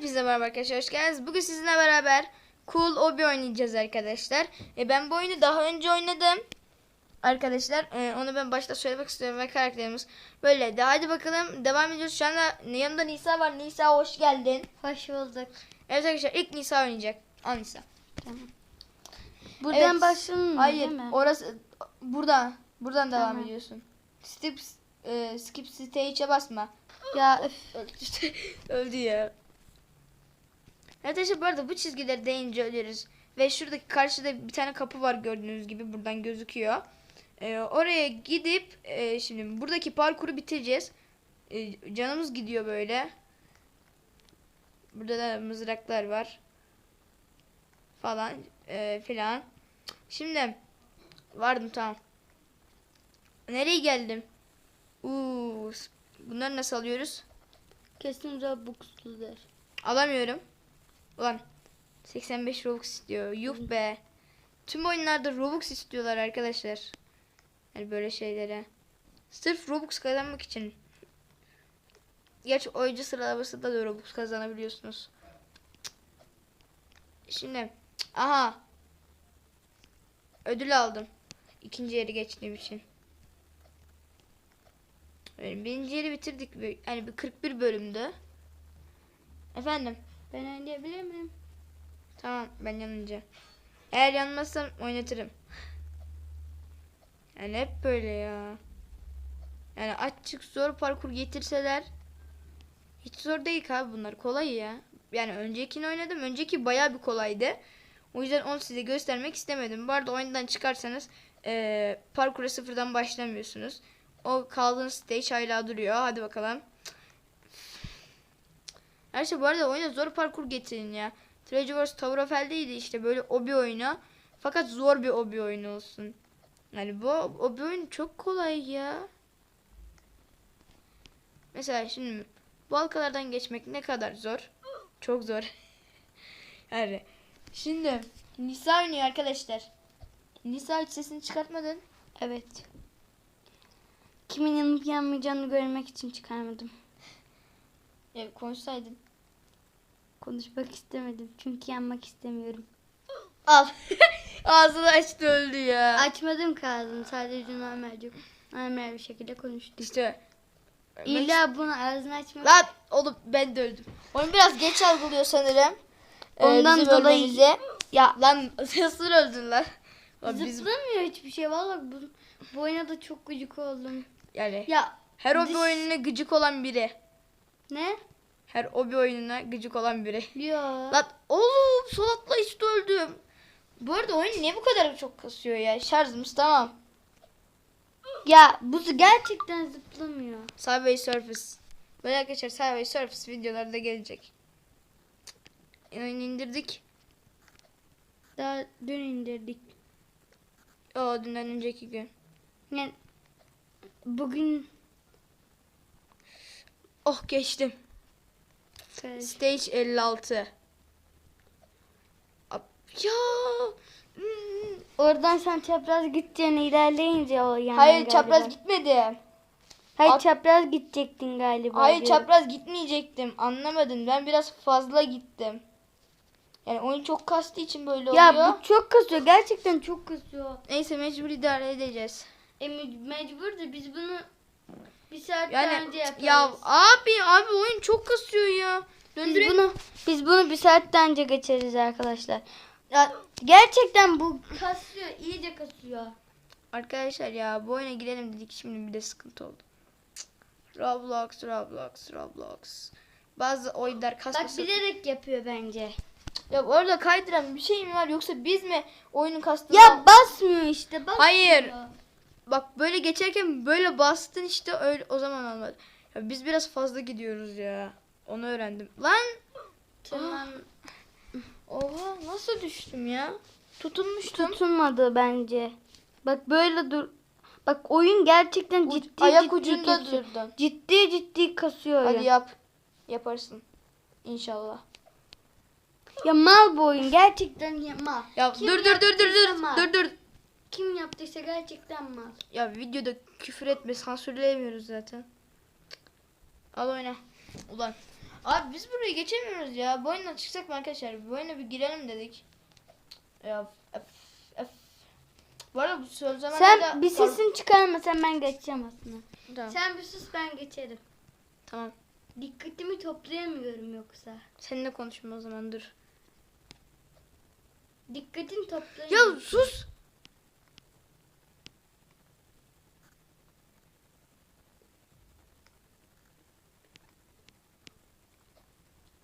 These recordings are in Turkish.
Hepinize merhaba arkadaşlar hoş geldiniz. Bugün sizinle beraber Cool Obi oynayacağız arkadaşlar. E, ben bu oyunu daha önce oynadım. Arkadaşlar e, onu ben başta söylemek istiyorum ve karakterimiz böyle de. Hadi bakalım devam ediyoruz. Şu anda yanımda Nisa var. Nisa hoş geldin. Hoş bulduk. Evet arkadaşlar ilk Nisa oynayacak. Al Nisa. Buradan Evet. başlayalım mı? Hayır değil mi? orası buradan. Buradan devam Tamam. ediyorsun. Skip, e, skip stage'e basma. Ya öf. Öldü ya. Arkadaşlar bu arada bu çizgileri değince ölürüz. Ve şuradaki karşıda bir tane kapı var gördüğünüz gibi buradan gözüküyor. Ee, oraya gidip e, şimdi buradaki parkuru bitireceğiz. Ee, canımız gidiyor böyle. Burada da mızraklar var. Falan e, filan. Şimdi vardım tamam. Nereye geldim? Uuu, bunları nasıl alıyoruz? Kesin Robux'ludur. Alamıyorum. Ulan 85 Robux istiyor. Yuh be. Tüm oyunlarda Robux istiyorlar arkadaşlar. Yani böyle şeylere. Sırf Robux kazanmak için. Gerçi oyuncu sıralamasında da Robux kazanabiliyorsunuz. Şimdi aha ödül aldım. İkinci yeri geçtiğim için. Yani birinci yeri bitirdik. Yani bir 41 bölümde. Efendim. Ben oynayabilir miyim? Tamam ben yanınca. Eğer yanmazsam oynatırım. Yani hep böyle ya. Yani açık zor parkur getirseler hiç zor değil abi bunlar kolay ya. Yani öncekini oynadım. Önceki baya bir kolaydı. O yüzden onu size göstermek istemedim. Bu arada oyundan çıkarsanız eee parkura sıfırdan başlamıyorsunuz. O kaldığınız stage hala duruyor. Hadi bakalım. Her şey bu arada oyuna zor parkur getirin ya. Treasure Tower of Hell'deydi işte böyle obi oyunu. Fakat zor bir obi oyunu olsun. Yani bu obi oyunu çok kolay ya. Mesela şimdi bu halkalardan geçmek ne kadar zor? Çok zor. yani şimdi Nisa oynuyor arkadaşlar. Nisa hiç sesini çıkartmadın. Evet. Kimin yanıp yanmayacağını görmek için çıkarmadım. Ya konuşsaydın. Konuşmak istemedim. Çünkü yanmak istemiyorum. Al. Ağzını açtı öldü ya. Açmadım kağıdını. Sadece normalce normal bir şekilde konuştum. İşte. İlla bunu ağzını açmak. Lan oğlum ben de öldüm. Onu biraz geç algılıyor sanırım. Ee, Ondan bizim dolayı- ölmemize. Ya lan nasıl öldün lan? Lan biz Zıplamıyor hiçbir şey. Vallahi bu, bu oyuna da çok gıcık oldum. yani Ya her obi dış- oyununa gıcık olan biri. ne? Her obi oyununa gıcık olan biri. Ya. Lan oğlum sol atla işte öldüm. Bu arada oyun niye bu kadar çok kasıyor ya? Şarjımız tamam. Ya bu gerçekten zıplamıyor. Subway Surface. Böyle arkadaşlar Subway Surface videoları da gelecek. Oyunu indirdik. Daha dün indirdik. O dünden önceki gün. Yani bugün Oh geçtim. Stage 56. Ab- Ya. Hmm. oradan sen çapraz gideceğine ilerleyince o yani. Hayır galiba. çapraz gitmedim. Hayır At- çapraz gidecektin galiba. Hayır diyorum. çapraz gitmeyecektim. Anlamadın. Ben biraz fazla gittim. Yani oyun çok kastığı için böyle oluyor. Ya bu çok kasıyor. Gerçekten çok kasıyor. Neyse mecbur idare edeceğiz. E, me- mecbur da biz bunu bir saat Yani önce yaparız. ya abi abi oyun çok kasıyor ya. biz Döndüre- bunu biz bunu bir saatten önce geçeriz arkadaşlar. Ya gerçekten bu kasıyor, iyice kasıyor. Arkadaşlar ya bu oyuna girelim dedik şimdi bir de sıkıntı oldu. Roblox, Roblox, Roblox. Bazı oyunlar Bak kasması. bilerek yapıyor bence. Ya orada kaydıran bir şey mi var yoksa biz mi oyunun kastını Ya basmıyor işte. Basmıyor. Hayır. Bak böyle geçerken böyle bastın işte öyle o zaman olmadı. Ya biz biraz fazla gidiyoruz ya. Onu öğrendim. Lan Tamam. oha nasıl düştüm ya? Tutunmuştum. Tutunmadı bence. Bak böyle dur. Bak oyun gerçekten Uc- ciddi ayak ciddi ucunda kasıyor. durdun. Ciddi ciddi kasıyor Hadi oyun. yap. Yaparsın. İnşallah. Ya mal bu oyun gerçekten ya mal. Ya Kim dur dur dur dur dur. mal. Dur dur. Kim yaptıysa gerçekten mal. Ya videoda küfür etme sansürleyemiyoruz zaten. Al oyna. Ulan. Abi biz burayı geçemiyoruz ya. Bu oyundan çıksak mı arkadaşlar? Bu oyuna bir girelim dedik. Ya öf, öf. Bu arada bu söz zamanlarda... Sen bir sesini çıkarmasan ben geçeceğim aslında. Tamam. Sen bir sus ben geçerim. tamam. Dikkatimi toplayamıyorum yoksa. Seninle konuşma o zaman dur. Dikkatini Ya toplayamıyorum. sus.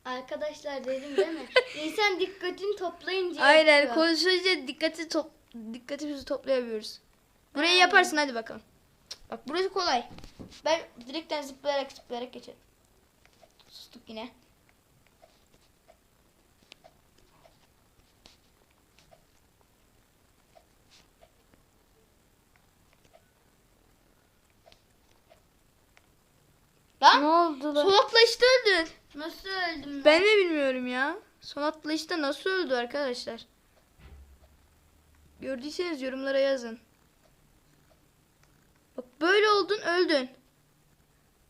Arkadaşlar dedim değil mi? İnsan dikkatini toplayınca Aynen yapıyor. konuşunca dikkati top dikkatimizi toplayamıyoruz. Burayı Aynen. yaparsın hadi bakalım. Bak burası kolay. Ben direkten zıplayarak zıplayarak geçerim. Sustuk yine. Lan Ne oldu lan? öldün. Nasıl öldüm lan? Ben de bilmiyorum ya. Son atlayışta nasıl öldü arkadaşlar? Gördüyseniz yorumlara yazın. Bak böyle oldun öldün.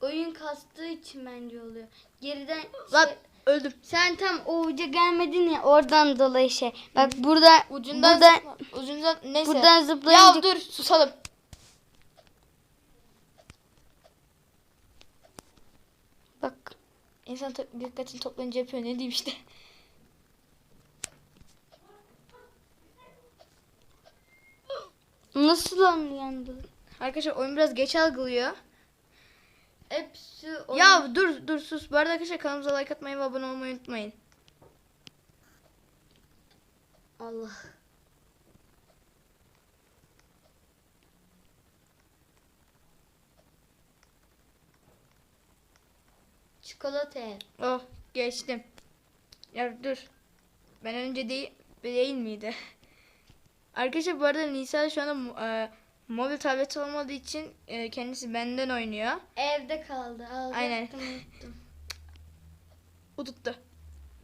Oyun kastığı için bence oluyor. Geriden Lan şey- öldüm. sen tam o uca gelmedin ya oradan dolayı şey. Bak burada Ucundan buradan, zıpla- ucundan neyse. buradan ya zıplayınca dur susalım. Bak insan to- dikkatini toplayınca yapıyor ne diyeyim işte. nasıl anlandı? Arkadaşlar oyun biraz geç algılıyor. Hepsi oyun- Ya dur dur sus. Bu arada arkadaşlar kanalımıza like atmayı ve abone olmayı unutmayın. Allah. Çikolata. Oh geçtim. Ya dur. Ben önce değil, değil miydi? Arkadaşlar bu arada Nisa şu anda e, mobil tablet olmadığı için e, kendisi benden oynuyor. Evde kaldı. Alacaktım, Aynen. unuttum. Ututtu.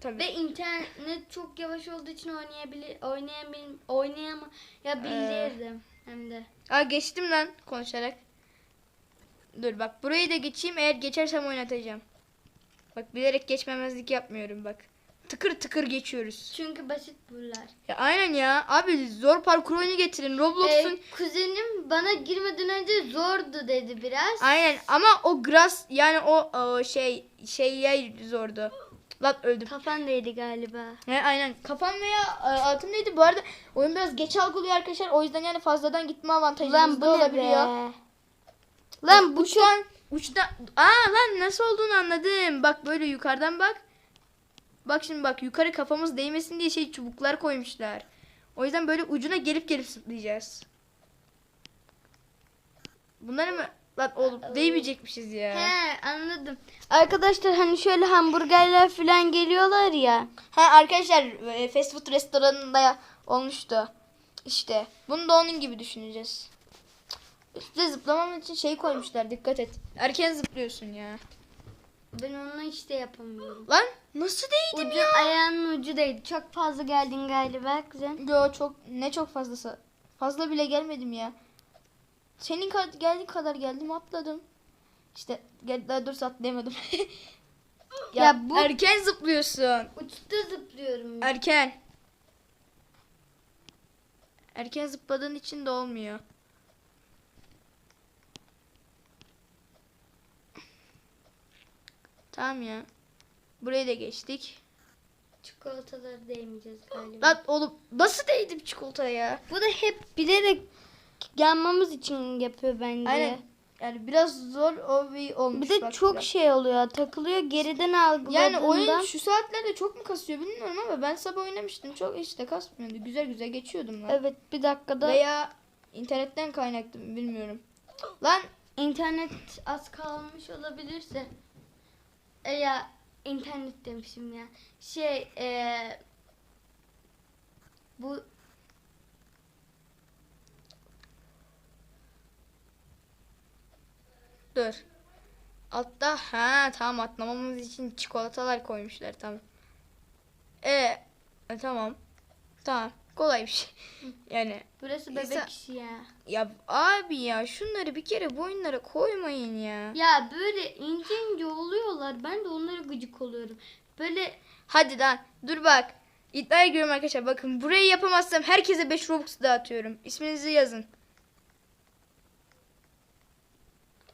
Tabii. Ve internet çok yavaş olduğu için oynayabilir, oynayabil, oynayama ya bilirdim hem de. Aa geçtim lan konuşarak. Dur bak burayı da geçeyim. Eğer geçersem oynatacağım. Bak bilerek geçmemezlik yapmıyorum bak. Tıkır tıkır geçiyoruz. Çünkü basit bunlar. Ya aynen ya. Abi zor parkur oyunu getirin. Roblox'un Ee, kuzenim bana girmeden önce zordu dedi biraz. Aynen ama o grass yani o, o şey şey yer zordu. Lan öldüm. Kafan değdi galiba. He, aynen kafam veya e, altımdaydı. Bu arada oyun biraz geç algılıyor arkadaşlar. O yüzden yani fazladan gitme avantajımız Lan bu da ne olabiliyor. be? Lan bu çok uçtan uçtan aa lan nasıl olduğunu anladım. Bak böyle yukarıdan bak. Bak şimdi bak yukarı kafamız değmesin diye şey çubuklar koymuşlar. O yüzden böyle ucuna gelip gelip zıplayacağız. Bunları mı lan oğlum değmeyecekmişiz ya. He anladım. Arkadaşlar hani şöyle hamburgerler falan geliyorlar ya. Ha arkadaşlar e, fast food restoranında olmuştu. İşte bunu da onun gibi düşüneceğiz. Üstte zıplamam için şey koymuşlar dikkat et. Erken zıplıyorsun ya. Ben onu işte yapamıyorum. Lan nasıl değdim Ucu ya? ayağının ucu değdi. Çok fazla geldin galiba kuzen. Yo çok ne çok fazlası. Fazla bile gelmedim ya. Senin ka- geldiğin kadar geldim atladım. İşte gel daha doğrusu atlayamadım. ya, Ya bu- erken zıplıyorsun. Uçta zıplıyorum. Erken. Erken zıpladığın için de olmuyor. Tamam ya. Burayı da geçtik. Çikolataları değmeyeceğiz galiba. Lan oğlum nasıl değdim çikolataya ya? Bu da hep bilerek yanmamız için yapıyor bence. Aynen. Yani biraz zor o bir olmuş. Bir de bak çok biraz. şey oluyor. Takılıyor geriden algıladığında. Yani oyun şu saatlerde çok mu kasıyor bilmiyorum ama ben sabah oynamıştım. Çok işte kasmıyordu. Güzel güzel geçiyordum lan. Evet bir dakikada Veya internetten kaynaklı bilmiyorum. Lan internet az kalmış olabilirse. E ya internet demişim ya. Şey e, bu dur. Altta ha tamam atlamamız için çikolatalar koymuşlar tamam. E, e tamam. Tamam. Kolay bir şey. Yani Burası bebek İnsan- işi ya. ya abi ya şunları bir kere bu oyunlara koymayın ya. Ya böyle ince ince oluyorlar. Ben de onlara gıcık oluyorum. Böyle Hadi lan dur bak. İddiaya giriyorum arkadaşlar. Bakın burayı yapamazsam herkese 5 Robux dağıtıyorum. İsminizi yazın.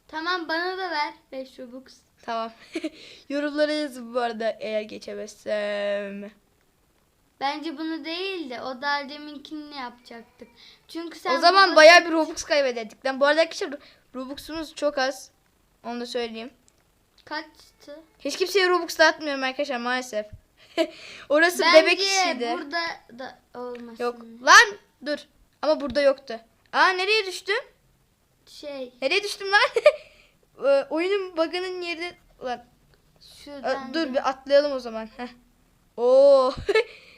tamam bana da ver 5 Robux. Tamam. Yorumlara yazın bu arada eğer geçemezsem. Bence bunu değil de o daha deminkini yapacaktık. Çünkü sen o zaman bu- bayağı bir Robux kaybederdik. Lan bu arada arkadaşlar Robux'umuz çok az. Onu da söyleyeyim. kaçtı? Hiç kimseye Robux dağıtmıyorum arkadaşlar maalesef. Orası Bence bebek işiydi. burada da olmasın. Yok. Lan dur. Ama burada yoktu. Aa nereye düştüm? Şey Nereye düştüm lan? Ee, Oyunun bug'ının yeri... Ulan Aa, şuradan. dur da- bir atlayalım o zaman. Heh. Oo.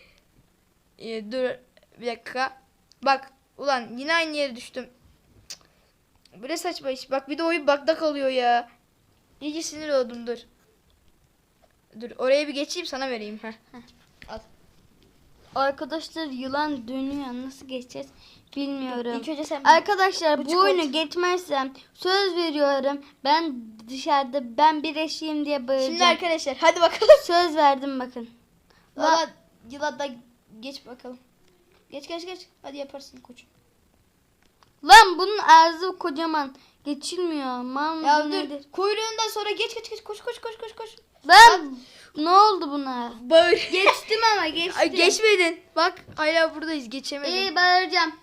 İyi, dur bir dakika. Bak ulan yine aynı yere düştüm. Cık, ne saçma iş. Bak bir de oyun bug'da kalıyor ya. İyice sinir oldum dur. Dur oraya bir geçeyim sana vereyim. Heh. Al. Arkadaşlar yılan dönüyor. Nasıl geçeceğiz bilmiyorum. İlk önce sen Arkadaşlar Bu oyunu geçmezsem söz veriyorum. Ben dışarıda ben bir eşeğim diye bağıracağım. Şimdi arkadaşlar hadi bakalım. Söz verdim bakın. Valla yılan da geç bakalım. Geç geç geç. Hadi yaparsın koçum. Lan bunun ağzı kocaman. Geçilmiyor. Mal Ya dur. nedir? Kuyruğundan sonra geç geç geç koş koş koş koş koş. Lan ne oldu buna? Bağır. Geçtim ama geçtim. Ay, geçmedin. Bak hala buradayız geçemedin. İyi bağıracağım.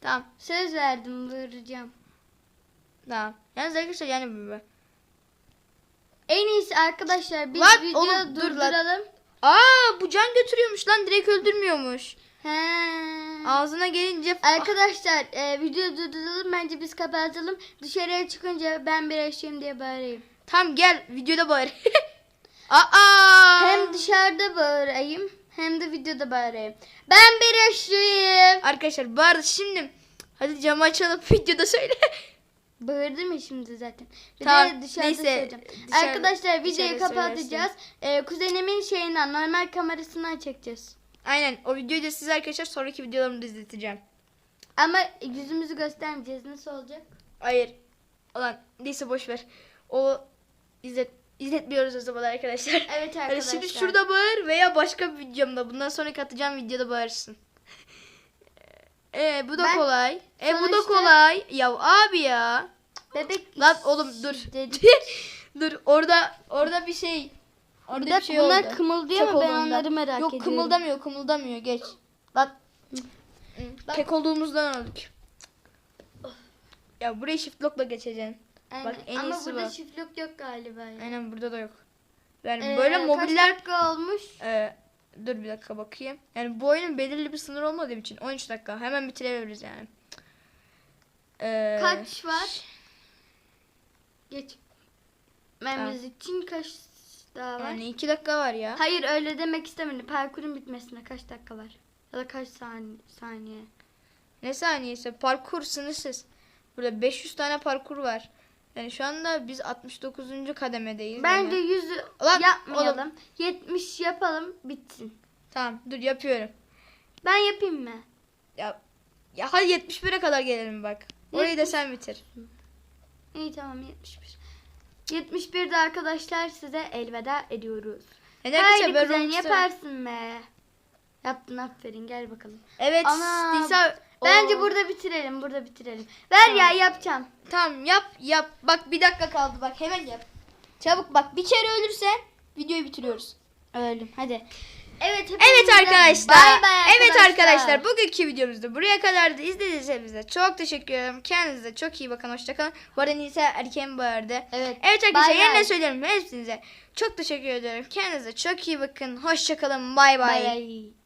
Tamam. Söz verdim bağıracağım. Tamam. Yalnız arkadaşlar yani En iyisi arkadaşlar biz Lan video oğlum, dur lan. Aa bu can götürüyormuş lan direkt öldürmüyormuş. He. Ağzına gelince Arkadaşlar e, video durduralım bence biz kapatalım. Dışarıya çıkınca ben bir eşeğim diye bağırayım. Tam gel videoda bağır. Aa! Hem dışarıda bağırayım hem de videoda bağırayım. Ben bir eşeğim. Arkadaşlar bağır şimdi. Hadi camı açalım videoda söyle. Bağırdım ya şimdi zaten. Bir Tamam, de dışarıda neyse, söyleyeceğim. dışarı- Arkadaşlar videoyu kapatacağız. E, kuzenimin şeyinden normal kamerasından çekeceğiz. Aynen o videoyu da size arkadaşlar sonraki videolarımda izleteceğim. Ama yüzümüzü göstermeyeceğiz. Nasıl olacak? Hayır. Ulan neyse boş ver. O izlet izletmiyoruz o zaman arkadaşlar. Evet Yani arkadaşlar. şimdi şurada bağır veya başka bir videomda. Bundan sonraki atacağım videoda bağırsın. Ee, bu da Ben kolay. E bu da sonuçta- kolay. Ya abi ya. Bebek Lan oğlum dur. Dur orada orada bir şey. Orada Bir bir, dakika şey bunlar oldu. kımıldıyor Tek mu? Ben olduğunda. onları merak Yok ediyorum. kımıldamıyor kımıldamıyor geç. Lan. Tek olduğumuzdan öldük. Ya burayı shift lock'la geçeceksin. Aynen. Bak, en Ama iyisi burada bu. çiftlik yok galiba. ya. Aynen burada da yok. Yani Ee, böyle Kaç mobiller dakika olmuş? Ee, dur bir dakika bakayım. Yani bu oyunun belirli bir sınır olmadığı için 13 dakika hemen bitirebiliriz yani. Ee, Kaç var? Geç. Mememiz için kaç daha var? Yani 2 dakika var ya. Hayır öyle demek istemedim. Parkurun bitmesine kaç dakika var? Ya da kaç saniye? saniye. Ne saniyesi? Parkur sınırsız. Burada 500 tane parkur var. Yani şu anda biz 69. kademedeyiz. Bence yani. yüzü Ulan, yapmayalım. 70 yapalım bitsin. Tamam dur yapıyorum. Ben yapayım mı? Ya ya hadi 71'e kadar gelelim bak. Orayı da sen bitir. İyi tamam 71. 71'de arkadaşlar size elveda ediyoruz. Haydi arkadaşlar ben kuzen Robux'ta- yaparsın be. Yaptın aferin gel bakalım. Evet. Ana, Nisa- Bence Oo. burada bitirelim burada bitirelim. Ver ya yapacağım. Tamam yap yap. Bak bir dakika kaldı bak hemen yap. Çabuk bak bir kere ölürsen videoyu bitiriyoruz. Öldüm hadi. Evet, Evet hepinize arkadaşlar. bay bay Evet arkadaşlar bugünkü videomuzda buraya kadar da izlediğiniz çok teşekkür ederim. Kendinize çok iyi bakın. Hoşçakalın. Bu arada Nisa erken bağırdı. Evet. Evet arkadaşlar Bay bay. yerine söylüyorum hepinize. Çok teşekkür ederim. Kendinize çok iyi bakın. Hoşçakalın. Bay bay. Bay bay.